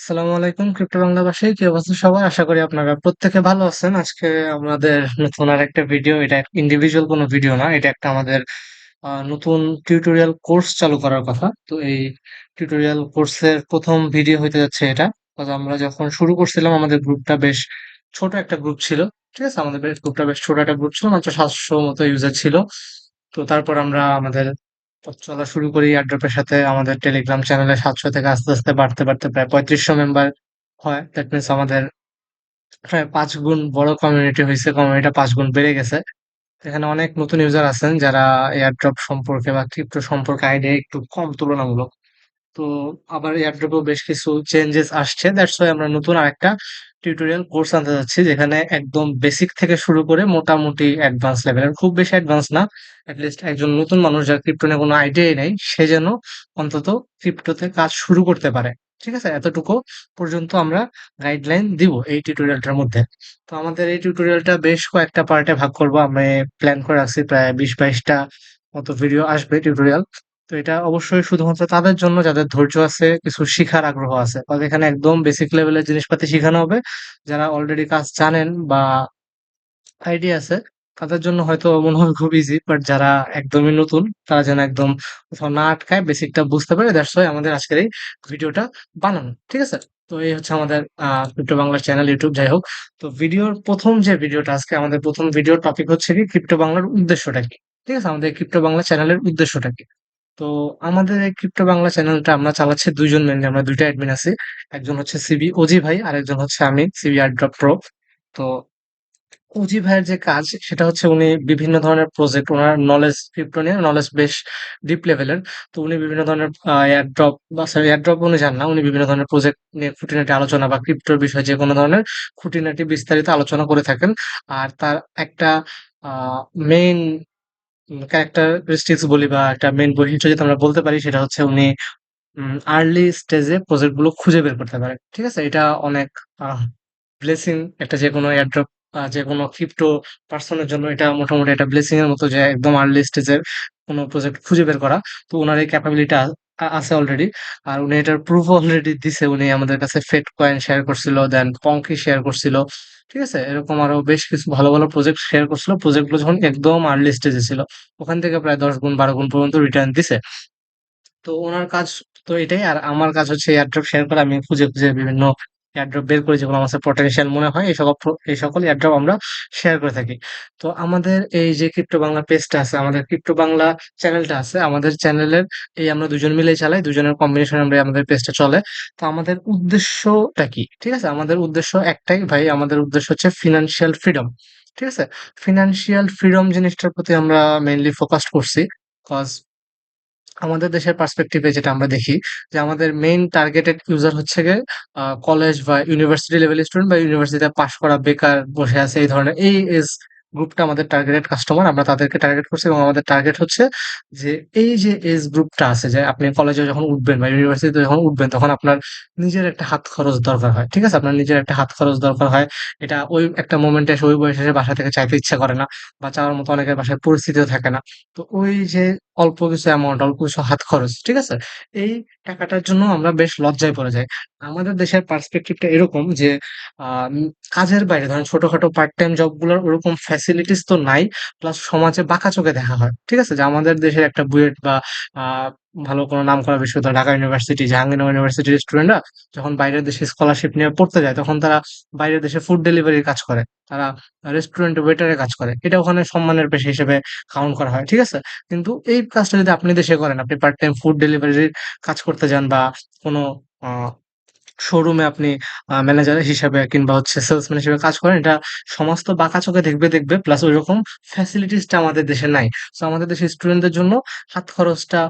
আসসালামু আলাইকুম ক্রিপ্টো বাংলাভাষী কি অবস্থা সবার? আশা করি আপনারা প্রত্যেকে ভালো আছেন। আজকে আমাদের নতুন আর একটা ভিডিও। এটা ইন্ডিভিজুয়াল কোনো ভিডিও না, এটা একটা আমাদের নতুন টিউটোরিয়াল কোর্স চালু করার কথা। তো এই টিউটোরিয়াল কোর্সের প্রথম ভিডিও হইতে যাচ্ছে এটা। আমরা যখন শুরু করছিলাম, আমাদের গ্রুপটা বেশ ছোট একটা গ্রুপ ছিল। ঠিক আছে? আমাদের গ্রুপটা বেশ ছোট একটা গ্রুপ ছিল, মাত্র সাতশো মতো ইউজার ছিল। তো তারপর আমরা আমাদের চলা শুরু করি এয়ারড্রপের সাথে। আমাদের টেলিগ্রাম চ্যানেলে সাতশো থেকে আস্তে আস্তে বাড়তে বাড়তে প্রায় পঁয়ত্রিশশো মেম্বার হয়। দ্যাট মিনস আমাদের প্রায় পাঁচ গুণ বড় কমিউনিটি হয়েছে কমিউনিটিটা পাঁচ গুণ বেড়ে গেছে। এখানে অনেক নতুন ইউজার আছেন যারা এয়ারড্রপ সম্পর্কে বা ক্রিপ্টো সম্পর্কে আইডিয়া একটু কম তুলনামূলক। তো আবার এয়ারড্রপেও বেশ কিছু চেঞ্জেস আসছে। দ্যাটস ওয়াই আমরা নতুন আরেকটা টিউটোরিয়াল কোর্স আনতে যাচ্ছি, যেখানে একদম বেসিক থেকে শুরু করে মোটামুটি অ্যাডভান্স লেভেলের খুব বেশি অ্যাডভান্স না অ্যাটলিস্ট একজন নতুন মানুষ যার ক্রিপ্টো নিয়ে কোনো আইডিয়াই নেই, সে যেন অন্তত ক্রিপ্টোতে কাজ শুরু করতে পারে। ঠিক আছে? এতটুকু পর্যন্ত আমরা গাইডলাইন দিব এই টিউটোরিয়ালটার মধ্যে। তো আমাদের এই টিউটোরিয়ালটা বেশ কয়েকটা পার্টে ভাগ করব। আমি প্ল্যান করে রাখছি, প্রায় বিশ বাইশটা মতো ভিডিও আসবে টিউটোরিয়াল তো এটা অবশ্যই শুধুমাত্র তাদের জন্য, যাদের ধৈর্য আছে, কিছু শিখার আগ্রহ আছে। কারণ এখানে একদম বেসিক লেভেলের জিনিসপাতি শেখানো হবে। যারা অলরেডি কাজ জানেন বা আইডিয়া আছে, তাদের জন্য হয়তো মনে হয় খুব ইজি বাট যারা একদমই নতুন, তারা যেন একদম কোথাও না আটকায় বেসিকটা বুঝতে পারে দ্যাটস ওয়াই আমাদের আজকের এই ভিডিওটা বানানো। ঠিক আছে? তো এই হচ্ছে আমাদের ক্রিপ্টো বাংলার চ্যানেল ইউটিউব যাই হোক। তো ভিডিওর প্রথম যে ভিডিওটা, আজকে আমাদের প্রথম ভিডিওর টপিক হচ্ছে কি ক্রিপ্টো বাংলার উদ্দেশ্যটা কি? ঠিক আছে? আমাদের ক্রিপ্টো বাংলা চ্যানেলের উদ্দেশ্যটা কি? তো আমাদের এই ক্রিপ্টো বাংলা চ্যানেলটা আমরা চালাচ্ছি দুইজন মেনলি আমরা দুইটা অ্যাডমিন আছি। একজন হচ্ছে সিবি ওজি ভাই আর একজন হচ্ছে আমি সিবি আইড্রপ প্রো তো ওজি ভাইয়ের যে কাজ, সেটা হচ্ছে উনি বিভিন্ন ধরনের প্রজেক্ট ওনার নলেজ ক্রিপ্টো নিয়ে নলেজ বেশ ডিপ লেভেলের তো উনি বিভিন্ন ধরনের এয়ারড্রপ বা সরি এয়ারড্রপ উনি জান না, উনি বিভিন্ন ধরনের প্রজেক্ট নিয়ে খুঁটিনাটি আলোচনা বা ক্রিপ্টোর বিষয়ে যে কোনো ধরনের খুঁটিনাটি বিস্তারিত আলোচনা করে থাকেন। আর তার একটা মেইন ক্যারেক্টারিস্টিক্স বলি বা একটা মেন বৈশিষ্ট্য যেটা আমরা বলতে পারি সেটা হচ্ছে উনি আর্লি স্টেজে প্রজেক্টগুলো খুঁজে বের করতে পারে ঠিক আছে? এটা অনেক ব্লেসিং একটা যে কোনো এয়ারড্রপ যে কোনো ক্রিপ্টো পার্সনের জন্য এটা মোটামুটি একটা ব্লেসিং এর মতো যে একদম আর্লি স্টেজের কোনো প্রজেক্ট খুঁজে বের করা। তো ওনার এই ক্যাপাবিলিটি আছে অলরেডি আর উনি এটার প্রুফ অলরেডি দিছে। উনি আমাদের কাছে ফেট কয়েন শেয়ার করছিল দেন পঙ্কি শেয়ার করছিল। ঠিক আছে? এরকম আরও বেশ কিছু ভালো ভালো প্রজেক্ট শেয়ার করছিল। প্রজেক্টগুলো যখন একদম আর্লি স্টেজে ছিল, ওখান থেকে প্রায় দশ গুণ, বারো গুণ পর্যন্ত রিটার্ন দিছে। তো ওনার কাজ তো এটাই। আর আমার কাজ হচ্ছে এয়ারড্রপ শেয়ার করা। আমি খুঁজে খুঁজে বিভিন্ন এয়ারড্রপ বের করে যেগুলো আমাদের পটেনশিয়াল মনে হয়, এই সকল এই সকল এয়ারড্রপ আমরা শেয়ার করে থাকি। তো আমাদের এই যে ক্রিপ্টো বাংলা পেজটা আছে, আমাদের ক্রিপ্টো বাংলা চ্যানেলটা আছে, আমাদের চ্যানেলের এই আমরা দুজন মিলে চালাই, দুজনের কম্বিনেশন আমরা আমাদের পেজটা চলে। তো আমাদের উদ্দেশ্যটা কি? ঠিক আছে? আমাদের উদ্দেশ্য একটাই ভাই, আমাদের উদ্দেশ্য হচ্ছে ফিনান্সিয়াল ফ্রিডম ঠিক আছে? ফিনান্সিয়াল ফ্রিডম জিনিসটার প্রতি আমরা মেইনলি ফোকাস করছি কজ আমাদের দেশের পার্সপেক্টিভে যেটা আমরা দেখি, যে আমাদের মেইন টার্গেটেড ইউজার হচ্ছে গিয়ে কলেজ বা ইউনিভার্সিটি লেভেল স্টুডেন্ট বা ইউনিভার্সিটিতে পাশ করা বেকার বসে আছে, এই ধরনের, এই এজ গ্রুপটা আমাদের টার্গেটেড কাস্টমার আমরা তাদেরকে টার্গেট করছি এবং আমাদের টার্গেট হচ্ছে যে এই যে এজ গ্রুপটা আছে, যে আপনি কলেজে যখন উঠবেন বা ইউনিভার্সিটিতে যখন উঠবেন, তখন আপনার নিজের একটা হাত খরচ দরকার হয়, ঠিক আছে? আপনার নিজের একটা হাত খরচ দরকার হয়। এটা ওই একটা মোমেন্টে এসে, ওই বয়সে এসে বাসা থেকে চাইতে ইচ্ছা করে না বা চাওয়ার মতো অনেকের বাসায় পরিস্থিতিও থাকে না। তো ওই যে অল্প কিছু অ্যামাউন্ট অল্প কিছু হাত খরচ, ঠিক আছে? এই টাকাটার জন্য আমরা বেশ লজ্জায় পড়ে যাই। আমাদের দেশের পার্সপেক্টিভটা এরকম যে কাজের বাইরে, ধরেন ছোটখাটো পার্ট টাইম জবগুলোর ওরকম ফ্যাসিলিটিস তো নাই প্লাস সমাজে বাঁকা চোখে দেখা হয়। ঠিক আছে? যে আমাদের দেশের একটা বুয়েট বা ভালো কোনো নাম করা বিশ্ববিদ্যালয়, ঢাকা ইউনিভার্সিটি জাহাঙ্গীরনগর ইউনিভার্সিটির স্টুডেন্টরা যখন বাইরের দেশে স্কলারশিপ নিয়ে পড়তে যায়, তখন তারা বাইরের দেশে ফুড ডেলিভারির কাজ করে। তারা রেস্টুরেন্ট ওয়েটারের কাজ করে। এটা ওখানে সম্মানের পেশা হিসেবে কাউন্ট করা হয়। ঠিক আছে? কিন্তু এই কাজটা যদি আপনি দেশে করেন, আপনি পার্ট টাইম ফুড ডেলিভারির কাজ করতে যান বা কোনো শোরুমে আপনি ম্যানেজার হিসাবে কিংবা হচ্ছে সেলসম্যান হিসেবে কাজ করেন, এটা সমাজ তো বাঁকা চোখে দেখবে দেখবে প্লাস ওই রকম ফ্যাসিলিটিসটা আমাদের দেশে নাই। তো আমাদের দেশের স্টুডেন্টদের জন্য হাত খরচটা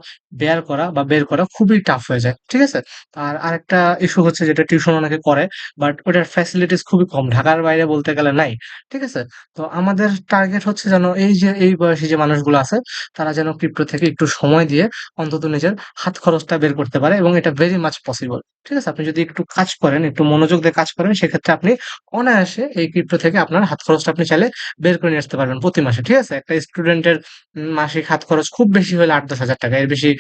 বেয়ার করা বা বের করা খুবই টাফ হয়ে যায়, ঠিক আছে? আর আরেকটা ইস্যু হচ্ছে যেটা টিউশন অনেকে করে বাট ওটার ফ্যাসিলিটিস খুবই কম, ঢাকার বাইরে বলতে গেলে নাই, ঠিক আছে? তো আমাদের টার্গেট হচ্ছে যেন এই যে, এই বয়সী যে মানুষগুলো আছে, তারা যেন ক্রিপ্টো থেকে একটু সময় দিয়ে অন্তত নিজের হাত খরচটা বের করতে পারে এবং এটা ভেরি মাচ পসিবল ঠিক আছে আপনি যদি একটু কাজ করেন, একটু মনোযোগ দিয়ে কাজ করেন, সেক্ষেত্রে আপনি অনায়াসে এই ক্রিপ্টো থেকে আপনার হাত খরচটা আপনি চাইলে বের করে নিয়ে আসতে পারবেন প্রতি মাসে, ঠিক আছে একটা স্টুডেন্টের মাসিক হাত খরচ খুব বেশি হলে আট, দশ হাজার টাকা এর বেশি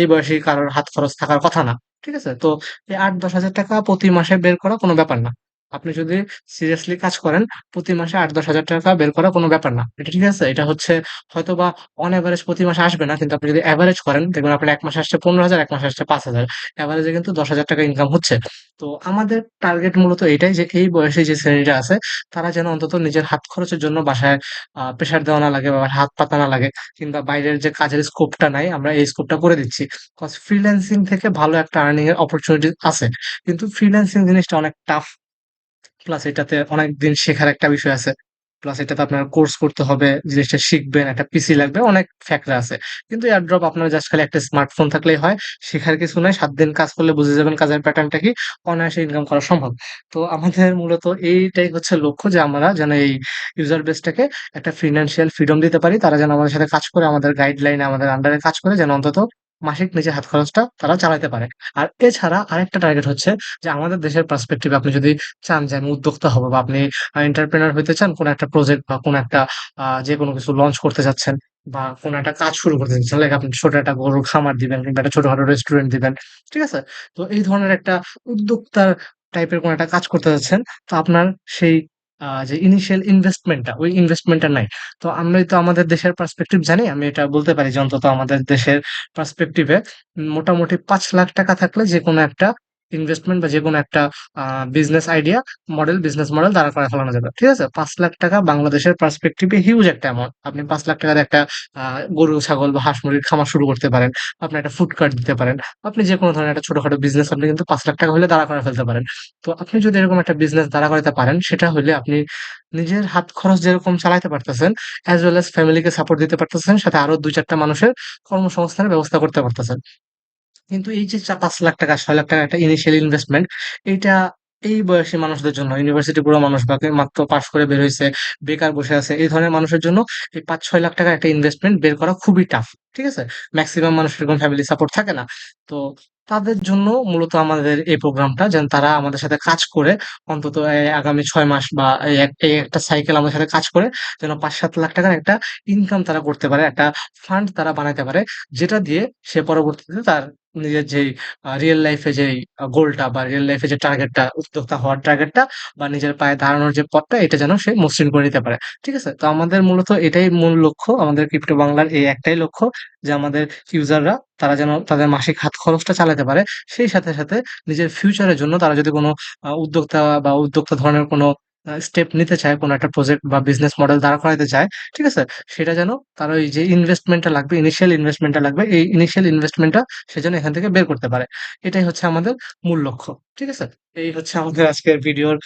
এই বয়সে কারোর হাত খরচ থাকার কথা না, ঠিক আছে? তো এই আট, দশ হাজার টাকা প্রতি মাসে বের করা কোনো ব্যাপার না। আপনি যদি সিরিয়াসলি কাজ করেন, প্রতি মাসে আট দশ হাজার টাকা বের করা কোনো ব্যাপার না। এটা ঠিক আছে? এটা হচ্ছে হয়তোবা অন এভারেজ প্রতি মাসে আসবে না। কিন্তু আপনি যদি এভারেজ করেন, দেখবেন আপনার ১ মাসে আসছে ১৫,০০০, ১ মাসে আসছে ৫,০০০। এভারেজে কিন্তু দশ হাজার টাকা ইনকাম হচ্ছে। তো আমাদের টার্গেট মূলত এটাই যে এই বয়সে যে শ্রেণীটা আছে, তারা যেন অন্তত নিজের হাত খরচের জন্য বাসায় প্রেশার দেওয়া না লাগে বা হাত পাতা না লাগে কিংবা বাইরের যে কাজের স্কোপটা নাই, আমরা এই স্কোপটা করে দিচ্ছি। ফ্রিল্যান্সিং থেকে ভালো একটা আর্নিং এর অপরচুনিটি আছে। কিন্তু ফ্রিল্যান্সিং জিনিসটা অনেক টাফ। প্লাস এটাতে অনেকদিন শেখার একটা বিষয় আছে। প্লাস এটাতে আপনার কোর্স করতে হবে, জিনিসটা শিখবেন, একটা পিসি লাগবে, অনেক ফ্যাক্টর আছে। কিন্তু এয়ারড্রপ আপনার জাস্ট খালি একটা স্মার্টফোন থাকলেই হয়। শেখার কিছু নয় সাত দিন কাজ করলে বুঝে যাবেন কাজের প্যাটার্নটা কি। অনায়াসে ইনকাম করা সম্ভব। তো আমাদের মূলত এইটাই হচ্ছে লক্ষ্য যে আমরা যেন এই ইউজার বেসটাকে একটা ফিনান্সিয়াল ফ্রিডম দিতে পারি। তারা যেন আমাদের সাথে কাজ করে, আমাদের গাইডলাইনে, আমাদের আন্ডারে কাজ করে যেন অন্তত মাসিক নিজের হাত খরচটা তারা চালাতে পারে। আর এছাড়া আরেকটা টার্গেট হচ্ছে যে আমাদের দেশের পার্সপেক্টিভ আপনি যদি চান যে আমি উদ্যোক্তা হব বা আপনি এন্টারপ্রেনার হইতে চান, কোন একটা প্রজেক্ট বা কোন একটা যে কোনো কিছু লঞ্চ করতে যাচ্ছেন বা কোন একটা কাজ শুরু করতে যাচ্ছেন। লাইক আপনি ছোট একটা গরুর খামার দিবেন কিংবা একটা ছোটখাটো রেস্টুরেন্ট দিবেন। ঠিক আছে? তো এই ধরনের একটা উদ্যোক্তার টাইপের কোন একটা কাজ করতে যাচ্ছেন। তো আপনার সেই যে ইনিশিয়াল ইনভেস্টমেন্টটা ওই ইনভেস্টমেন্টটা নাই। তো আমরাই তো আমাদের দেশের পার্সপেক্টিভ জানি। আমি এটা বলতে পারি যে অন্তত আমাদের দেশের পার্সপেক্টিভে মোটামুটি পাঁচ লাখ টাকা থাকলে যে কোনো একটা ইনভেস্টমেন্ট বা যেকোনো একটা আ business idea model, business model দাঁড়া করায় ফেলানো যাবে। ঠিক আছে? পাঁচ লাখ টাকা বাংলাদেশের পার্সপেক্টিভ হিউজ একটা অ্যামাউন্ট। আপনি পাঁচ লাখ টাকার একটা গরু, ছাগল বা হাঁস-মুরগির খামার শুরু করতে পারেন। আপনি একটা ফুড কার্ট দিতে পারেন। আপনি যেকোনো ধরনের একটা ছোটখাটো বিজনেস আপনি কিন্তু পাঁচ লাখ টাকা হলে দাঁড়া করায় ফেলতে পারেন। তো আপনি যদি এরকম একটা বিজনেস দাঁড়া করাইতে পারেন, সেটা হইলে আপনি নিজের হাত খরচ যেরকম চালাইতে পারতেছেন, অ্যাজ ওয়েল অ্যাজ ফ্যামিলিকে সাপোর্ট দিতে পারতেছেন, সাথে আরও ২-৪ মানুষের কর্মসংস্থানের ব্যবস্থা করতে পারতেছেন। কিন্তু এই যে চা ৳৫,০০,০০০ ৳৬,০০,০০০ একটা ইনিশিয়াল ইনভেস্টমেন্ট এটা এই বয়সী মানুষদের জন্য ইউনিভার্সিটি পড়ুয়া মানুষ বা কে মাত্র পাশ করে বের হইছে, বেকার বসে আছে। এই ধরনের মানুষের জন্য এই পাঁচ ছয় লাখ টাকা একটা ইনভেস্টমেন্ট বের করা খুবই টাফ। ঠিক আছে? ম্যাক্সিমাম মানুষের এরকম ফ্যামিলি সাপোর্ট থাকে না। তো তাদের জন্য মূলত আমাদের এই প্রোগ্রামটা যেন তারা আমাদের সাথে কাজ করে অন্তত আগামী ছয় মাস বা এই একটা সাইকেল আমাদের সাথে কাজ করে যেন ৳৫-৭ লাখ টাকার একটা ইনকাম তারা করতে পারে। একটা ফান্ড তারা বানাইতে পারে। যেটা দিয়ে সে পরবর্তীতে তার নিজের আ রিয়াল লাইফ যেই গোলটা বা রিয়েল লাইফ যে টার্গেটটা, উদ্যোক্তা হওয়ার টার্গেটটা বা নিজের পায়ে দাঁড়ানোর যে পথটা এটা যেন সে মসৃণ করে নিতে পারে। ঠিক আছে? তো আমাদের মূলত এটাই মূল লক্ষ্য। আমাদের ক্রিপ্টো বাংলার এই একটাই লক্ষ্য যে আমাদের ইউজাররা তারা যেন তাদের মাসিক হাত খরচটা চালাতে পারে। সেই সাথে, সাথে নিজের ফিউচারের জন্য তারা যদি কোনো উদ্যোক্তা বা উদ্যোক্তা ধরনের কোন স্টেপ নিতে চায়, কোন একটা প্রজেক্ট বা বিজনেস মডেল দাঁড় করাইতে চায়, ঠিক আছে? সেটা যেন তার ওই যে ইনভেস্টমেন্ট টা লাগবে, ইনিশিয়াল ইনভেস্টমেন্ট টা লাগবে, এই ইনিশিয়াল ইনভেস্টমেন্ট টা সে যেন এখান থেকে বের করতে পারে। এটাই হচ্ছে আমাদের মূল লক্ষ্য। ঠিক আছে? এই হচ্ছে আমাদের আজকের ভিডিওর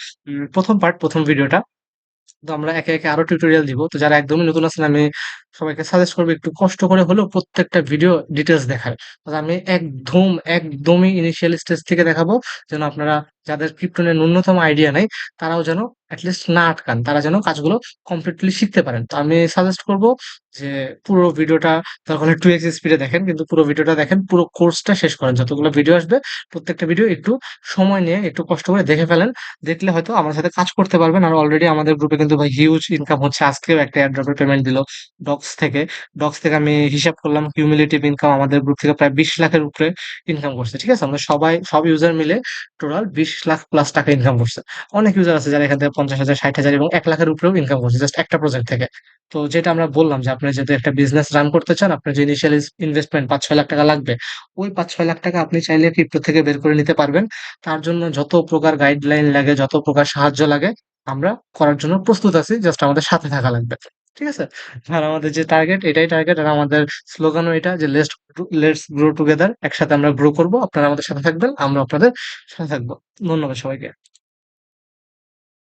প্রথম পার্ট, প্রথম ভিডিওটা। তো আমরা একে, একে আরও টিউটোরিয়াল দিব। তো যারা একদমই নতুন আছেন আমি সবাইকে সাজেস্ট করব একটু কষ্ট করে হলেও প্রত্যেকটা ভিডিও ডিটেলস দেখার। তো আমি একদম, একদমই ইনিশিয়াল স্টেজ থেকে দেখাবো যেন আপনারা যাদের ক্রিপ্টো নিয়ে ন্যূনতম আইডিয়া নাই, তারাও যেন এটলিস্ট না আটকান। তারা যেন কাজগুলো কমপ্লিটলি শিখতে পারেন। তো আমি সাজেস্ট করব যে পুরো ভিডিওটা দরকার টু 2x স্পিডে দেখেন। কিন্তু পুরো ভিডিওটা দেখেন, পুরো কোর্সটা শেষ করেন। যতগুলো ভিডিও আসবে প্রত্যেকটা ভিডিও একটু সময় নিয়ে একটু কষ্ট করে দেখে ফেলেন। দেখলে হয়তো আমার সাথে কাজ করতে পারবেন। আর অলরেডি আমাদের গ্রুপে কিন্তু ভাই হিউজ ইনকাম হচ্ছে। আজকেও একটা এয়ারড্রপ এর পেমেন্ট দিল ডক্স থেকে। ডক্স থেকে আমি হিসাব করলাম কিউমুলেটিভ ইনকাম আমাদের গ্রুপ থেকে প্রায় ২০ লাখের উপরে ইনকাম করছে। ঠিক আছে? আমরা সবাই সব ইউজার মিলে টোটাল ২০ লাখ প্লাস টাকা ইনকাম করছে। অনেক ইউজার আছে যারা এখান থেকে পঞ্চাশ হাজার ষাট হাজার এবং এক লাখের উপরেও ইনকাম করছে জাস্ট একটা প্রজেক্ট থেকে। তো যেটা আমরা বললাম যে আপনি যদি একটা বিজনেস রান করতে চান, আপনার যে ইনিশিয়াল ইনভেস্টমেন্ট ৳৫-৬ লাখ টাকা লাগবে। ওই ৳৫-৬ লাখ টাকা আপনি চাইলে ক্রিপ্টো থেকে বের করে নিতে পারবেন। তার জন্য যত প্রকার গাইডলাইন লাগে, যত প্রকার সাহায্য লাগে আমরা করার জন্য প্রস্তুত আছি। জাস্ট আমাদের সাথে থাকা লাগবে। ঠিক আছে? আর আমাদের যে টার্গেট এটাই টার্গেট আর আমাদের স্লোগানও এটা যে লেটস লেটস গ্রো টুগেদার। একসাথে আমরা গ্রো করব। আপনারা আমাদের সাথে থাকবেন। আমরা আপনাদের সাথে থাকব ধন্যবাদ সবাইকে।